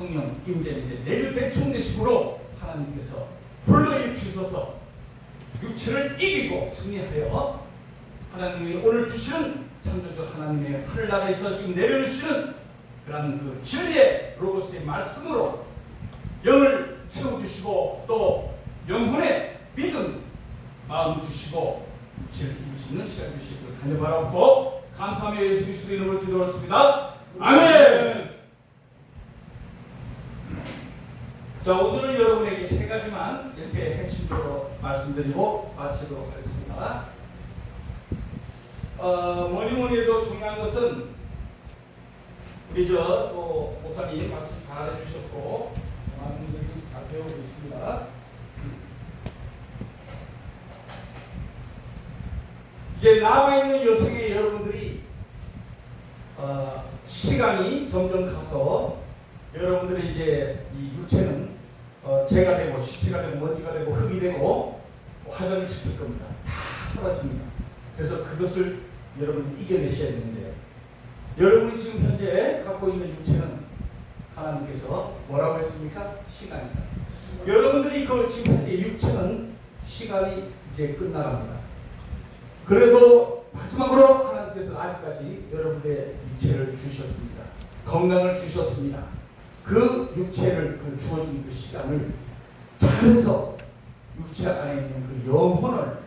성령 임재인데 내주된 충대식으로 하나님께서 불러일으키셔서 육체를 이기고 승리하여 하나님이 오늘 주시는 창조주 하나님의 하늘나라에서 지금 내려주시는 그런 그 진리의 로고스의 말씀으로 영을 채워주시고 또 영혼의 믿음 마음 주시고 육체를 이길 수 있는 시간 주시기를 간절히 바라고 감사하며 예수 그리스도 이름으로 기도했습니다. 아멘. 자 오늘은 여러분에게 세 가지만 이렇게 핵심적으로 말씀드리고 마치도록 하겠습니다. 어, 뭐니 뭐니 해도 중요한 것은 우리 저또 목사님 말씀 잘 해주셨고 많은 분들이 잘 배우고 있습니다. 이제 남아 있는 여성의 여러분들이 어, 시간이 점점 가서 여러분들이 이제 이 육체는 어, 재가 되고 시체가 되고 먼지가 되고 흙이 되고 화장을 시킬 겁니다. 다 사라집니다. 그래서 그것을 여러분이 이겨내셔야 되는데요. 여러분이 지금 현재 갖고 있는 육체는 하나님께서 뭐라고 했습니까? 시간이다. 여러분들이 그 지금 현재 육체는 시간이 이제 끝나갑니다. 그래도 마지막으로 하나님께서 아직까지 여러분의 육체를 주셨습니다. 건강을 주셨습니다. 그 육체를 그 주어진 그 시간을 잘해서 육체 안에 있는 그 영혼을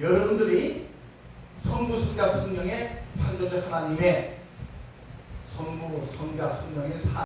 여러분들이 성부, 성자, 성령의 창조주 하나님의 성부, 성자, 성령의 사